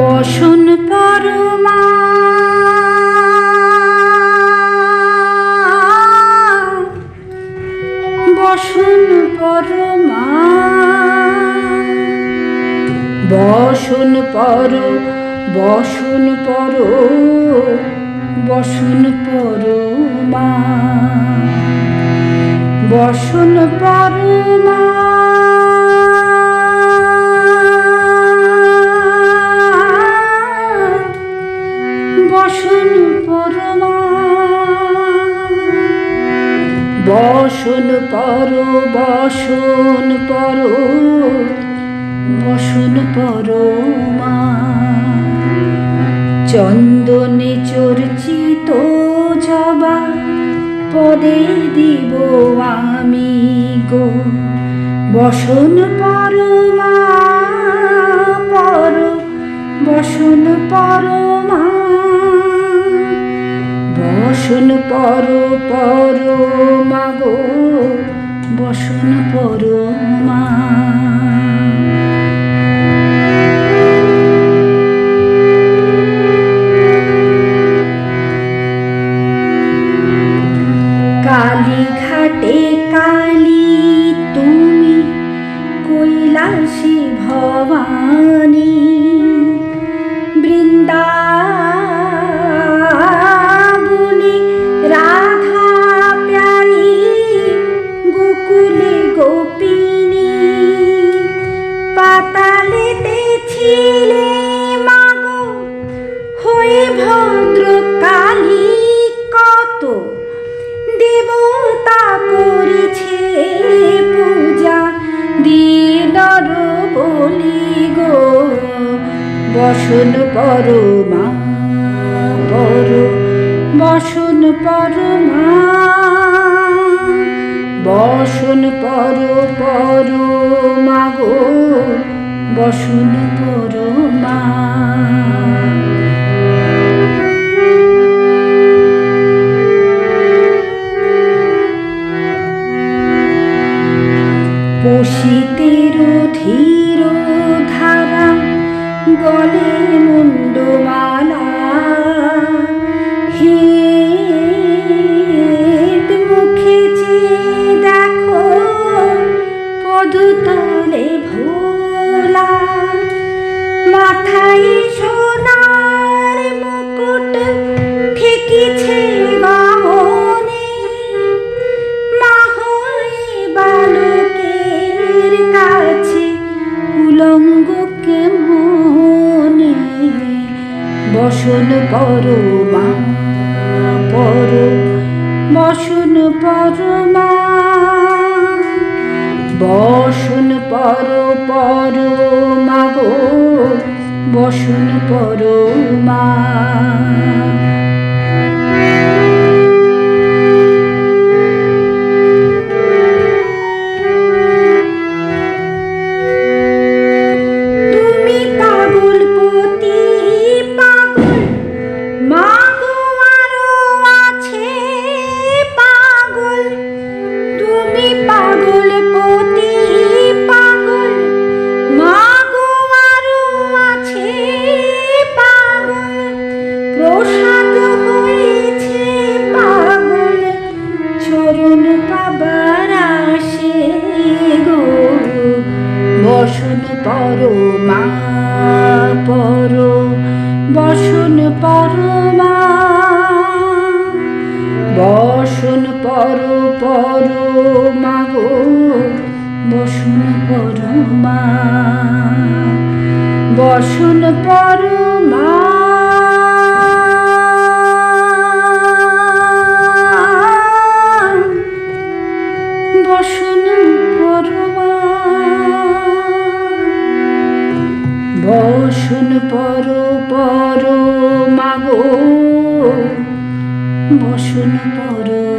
বসন পরমা। বসন পরমা। বসন পর বসন পর বসন পরমা। বসন পরমা। বসন পরমা বসন পর বসন পর, বসন পরমা চন্দনে চর্চিত জবা, পদে দিব আমি গো। বসন পরমা বসন পর পর মাগো বসন পরমা কালী বসন পরমা পর বসন পরমা বসন পর পর মাগো বসন পরমা পশিতের ধীর ধারা গলে rindu বসন পর বসুন পর মা বসন পর পর মাগো বসুন পর বসন পর, মা পর, বসন পর, মা। বসন পর পর মাগো বসন পর, মা। বসন পর, মা। বসন বসন পর পর মাগো বসন পর